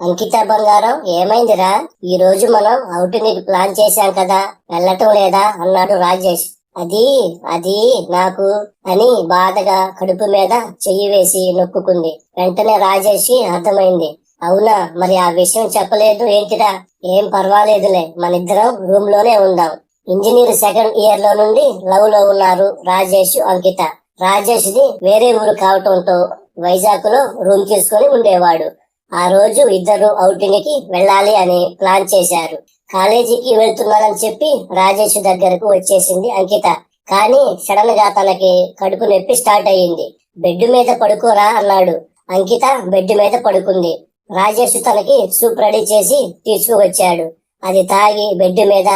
అంకిత బంగారం ఏమైందిరా? ఈ రోజు మనం అవుటింగ్ ప్లాన్ చేశాం కదా వెళ్ళటం లేదా? అన్నాడు రాజేష్. అది అది నాకు అని బాధగా కడుపు మీద చెయ్యి వేసి నొక్కుకుంది. వెంటనే రాజేష్ అర్థమైంది. అవునా మరి ఆ విషయం చెప్పలేదు ఏంటిరా? ఏం పర్వాలేదులే మనిద్దరం రూమ్లోనే ఉందాం. ఇంజనీర్ సెకండ్ ఇయర్లో నుండి లవ్లో ఉన్నారు రాజేష్ అంకిత. రాజేష్ ది వేరే ఊరు కావటంతో వైజాగ్లో రూమ్ తీసుకొని ఉండేవాడు. ఆ రోజు ఇద్దరు ఔటింగ్కి వెళ్ళాలి అని ప్లాన్ చేశారు. కాలేజీకి వెళ్తున్నానని చెప్పి రాజేష్ దగ్గరకు వచ్చేసింది అంకిత. కానీ సడన్గా తనకి కడుపు నొప్పి స్టార్ట్ అయ్యింది. బెడ్ మీద పడుకోరా అన్నాడు. అంకిత బెడ్ మీద పడుకుంది. రాజేష్ తనకి సూప్ రెడీ చేసి తీసుకువచ్చాడు. అది తాగి బెడ్ మీద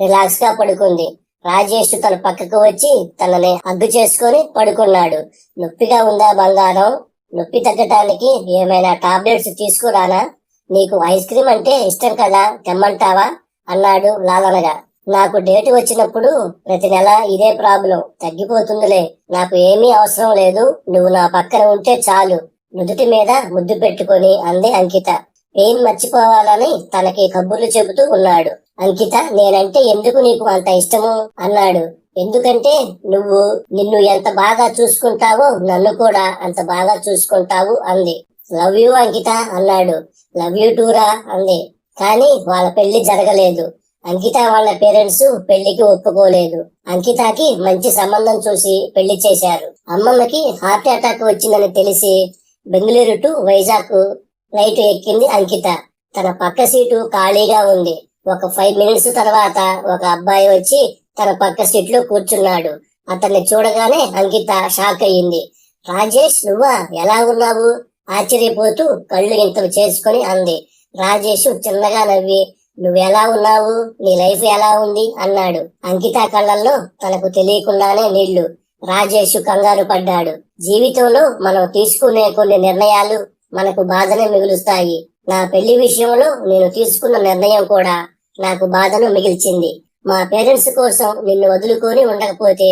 రిలాక్స్గా పడుకుంది. రాజేష్ తన పక్కకు వచ్చి తనని హగ్గు చేసుకొని పడుకున్నాడు. నొప్పిగా ఉందా బంగారం? నొప్పి తగ్గటానికి ఏమైనా టాబ్లెట్స్ తీసుకురానా? నీకు ఐస్ క్రీమ్ అంటే ఇష్టం కదా తెమ్మంటావా? అన్నాడు లాలనగా. నాకు డేట్ వచ్చినప్పుడు ప్రతి నెల ఇదే ప్రాబ్లం. తగ్గిపోతుందిలే. నాకు ఏమీ అవసరం లేదు. నువ్వు నా పక్కన ఉంటే చాలు. నుదుటి మీద ముద్దు పెట్టుకొని అంది అంకిత. పెయిన్ మర్చిపోవాలని తనకి కబుర్లు చెబుతూ ఉన్నాడు. అంకిత నేనంటే ఎందుకు నీకు అంత ఇష్టము? అన్నాడు. ఎందుకంటే నువ్వు నిన్ను ఎంత బాగా చూసుకుంటావో నన్ను కూడా అంత బాగా చూసుకుంటావు అంది. లవ్ యూ అంకిత అన్నాడు. లవ్ యూ టూరా అంది. కానీ వాళ్ళ పెళ్ళి జరగలేదు. అంకిత వాళ్ళ పేరెంట్స్ పెళ్ళికి ఒప్పుకోలేదు. అంకితకి మంచి సంబంధం చూసి పెళ్ళి చేశారు. అమ్మమ్మకి హార్ట్ అటాక్ వచ్చిందని తెలిసి బెంగళూరు టు వైజాగ్ ఫ్లైట్ ఎక్కింది అంకిత. తన పక్క సీటు ఖాళీగా ఉంది. ఒక ఫైవ్ మినిట్స్ తర్వాత ఒక అబ్బాయి వచ్చి తన పక్క సీట్లో కూర్చున్నాడు. అతన్ని చూడగానే అంకిత షాక్ అయ్యింది. రాజేష్ నువ్వా? ఎలా ఉన్నావు? ఆశ్చర్యపోతూ కళ్ళు ఇంతలు చేసుకొని అంది. రాజేష్ చిన్నగా నవ్వి నువ్వెలా ఉన్నావు? నీ లైఫ్ ఎలా ఉంది? అన్నాడు. అంకిత కళ్ళల్లో తనకు తెలియకుండానే నీళ్ళు. రాజేష్ కంగారు పడ్డాడు. జీవితంలో మనం తీసుకునే కొన్ని నిర్ణయాలు మనకు బాధనే మిగులుస్తాయి. నా పెళ్ళి విషయంలో నేను తీసుకున్న నిర్ణయం కూడా నాకు బాధను మిగిల్చింది. మా పేరెంట్స్ కోసం నిన్ను వదులుకొని ఉండకపోతే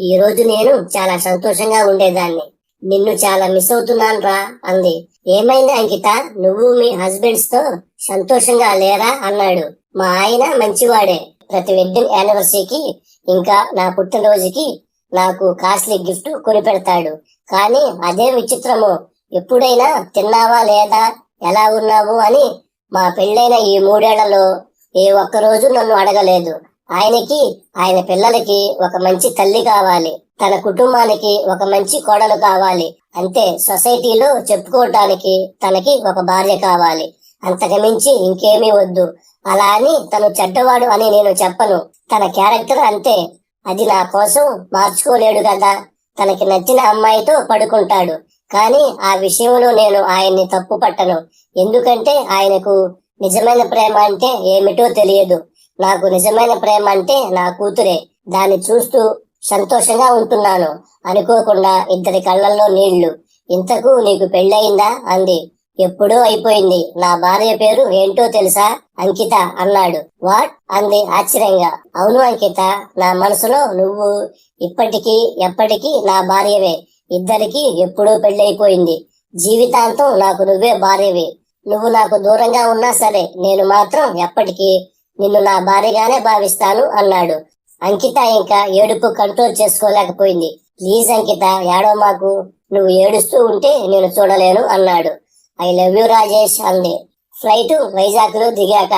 ఈ రోజు నేను చాలా సంతోషంగా ఉండేదాన్ని. నిన్ను చాలా మిస్ అవుతున్నాను రా అంది. ఏమైంది అంకిత? నువ్వు మీ హస్బెండ్స్తో సంతోషంగా లేరా అన్నాడు. మా ఆయన మంచివాడే. ప్రతి వెడ్డింగ్ యానివర్సరీకి ఇంకా నా పుట్టినరోజుకి నాకు కాస్ట్లీ గిఫ్ట్ కొని పెడతాడు. కానీ అదే విచిత్రము. ఎప్పుడైనా తిన్నావా లేదా? ఎలా ఉన్నావు అని మా పెళ్ళైన ఈ మూడేళ్ళలో ఏ ఒక్క రోజు నన్ను అడగలేదు. ఆయనకి ఆయన పిల్లలకి ఒక మంచి తల్లి కావాలి. తన కుటుంబానికి ఒక మంచి కోడలు కావాలి. అంతే సొసైటీలో చెప్పుకోవటానికి తనకి ఒక భార్య కావాలి. అంతకుమించి ఇంకేమీ వద్దు. అలా అని తను చెడ్డవాడు అని నేను చెప్పను. తన క్యారెక్టర్ అంతే. అది నా కోసం మార్చుకోలేడు కదా. తనకి నచ్చిన అమ్మాయితో పడుకుంటాడు. కానీ ఆ విషయంలో నేను ఆయన్ని తప్పు పట్టను. ఎందుకంటే ఆయనకు నిజమైన ప్రేమ అంటే ఏమిటో తెలియదు. నాకు నిజమైన ప్రేమ అంటే నా కూతురే. దాన్ని చూస్తూ సంతోషంగా ఉంటున్నాను. అనుకోకుండా ఇద్దరి కళ్ళల్లో నీళ్ళు. ఇంతకు నీకు పెళ్ళయిందా? అంది. ఎప్పుడో అయిపోయింది. నా భార్య పేరు ఏంటో తెలుసా? అంకిత అన్నాడు. వాట్? అంది ఆశ్చర్యంగా. అవును అంకిత నా మనసులో నువ్వు ఇప్పటికీ ఎప్పటికీ నా భార్యవే. ఇద్దరికి ఎప్పుడూ పెళ్ళైపోయింది జీవితాంతం నాకు నువ్వే భార్యవి. నువ్వు నాకు దూరంగా ఉన్నా సరే నేను మాత్రం ఎప్పటికీ నిన్ను నా భార్యగానే భావిస్తాను అన్నాడు. అంకిత ఇంకా ఏడుపు కంట్రోల్ చేసుకోలేకపోయింది. ప్లీజ్ అంకిత ఏడో మాకు. నువ్వు ఏడుస్తూ ఉంటే నేను చూడలేను అన్నాడు. ఐ లవ్ యూ రాజేష్ అంది. ఫ్లైట్ వైజాగ్లో దిగాక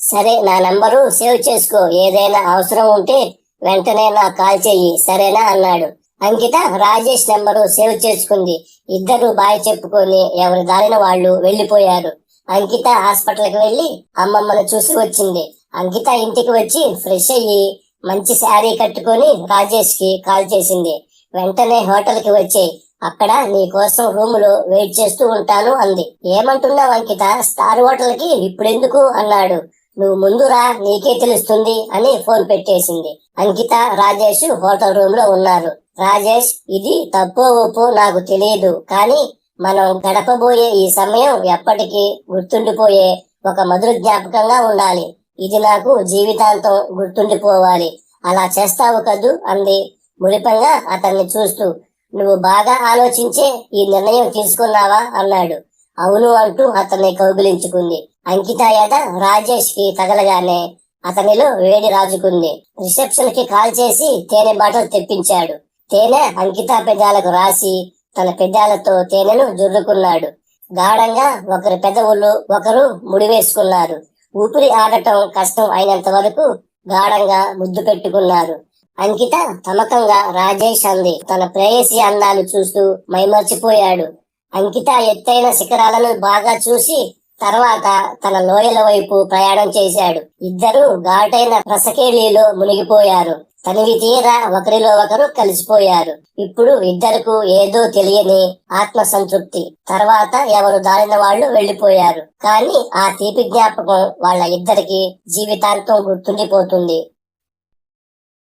సరే నా నంబరు సేవ్ చేసుకో. ఏదైనా అవసరం ఉంటే వెంటనే నాకు కాల్ చెయ్యి సరేనా అన్నాడు. అంకిత రాజేష్ నెంబరు సేవ్ చేసుకుంది. ఇద్దరు బాయ్ చెప్పుకొని ఎవరి దారిన వాళ్ళు వెళ్ళిపోయారు అంకిత హాస్పిటల్కి వెళ్ళి అమ్మమ్మను చూసి వచ్చింది. అంకిత ఇంటికి వచ్చి ఫ్రెష్ అయ్యి మంచి శారీ కట్టుకొని రాజేష్కి కాల్ చేసింది. వెంటనే హోటల్కి వచ్చి అక్కడ నీ కోసం రూమ్లో వెయిట్ చేస్తూ ఉంటాను అంది. ఏమంటున్నావు అంకిత? స్టార్ హోటల్కి ఇప్పుడెందుకు? అన్నాడు. నువ్వు ముందురా నీకే తెలుస్తుంది అని ఫోన్ పెట్టేసింది. అంకిత రాజేష్ హోటల్ రూమ్లో ఉన్నారు. రాజేష్ ఇది తప్పో ఒప్పో నాకు తెలియదు కానీ మనం గడపబోయే ఈ సమయం ఎప్పటికీ గుర్తుండిపోయే ఒక మధుర జ్ఞాపకంగా ఉండాలి. ఇది నాకు జీవితాంతం గుర్తుండిపోవాలి. అలా చేస్తావు కదూ? అంది. మురిపంగా అతన్ని చూస్తూ. నువ్వు బాగా ఆలోచించే ఈ నిర్ణయం తీసుకున్నావా? అన్నాడు. అవును అంటూ అతన్ని కౌగిలించుకుంది. అంకిత ఎద రాజేష్కి తగలగానే అతనిలో వేడి రాజుకుంది. రిసెప్షన్కి కాల్ చేసి తేనె బాటలు తెప్పించాడు. తేనె అంకిత పెదాలకు రాసి తన పెదాలతో తేనెను జుర్రుకున్నాడు. గాఢంగా ఒకరి పెదవులు ఒకరు ముడివేసుకున్నారు ఊపిరి ఆడటం కష్టం అయినంత వరకు గాఢంగా ముద్దు పెట్టుకున్నారు. అంకిత తమకంగా రాజేష్ అంది. తన ప్రేయసి అందాలు చూస్తూ మైమర్చిపోయాడు. అంకిత ఎత్తైన శిఖరాలను బాగా చూసి తర్వాత తన లోయల వైపు ప్రయాణం చేశాడు. ఇద్దరు ఘాటైన రసకేళీలో మునిగిపోయారు. తనివి తీరా ఒకరిలో ఒకరు కలిసిపోయారు. ఇప్పుడు ఇద్దరుకు ఏదో తెలియని ఆత్మ సంతృప్తి తర్వాత ఎవరు దారిన వాళ్ళు వెళ్ళిపోయారు కానీ ఆ తీపి జ్ఞాపకం వాళ్ళ ఇద్దరికి జీవితాంతం గుర్తుండిపోతుంది.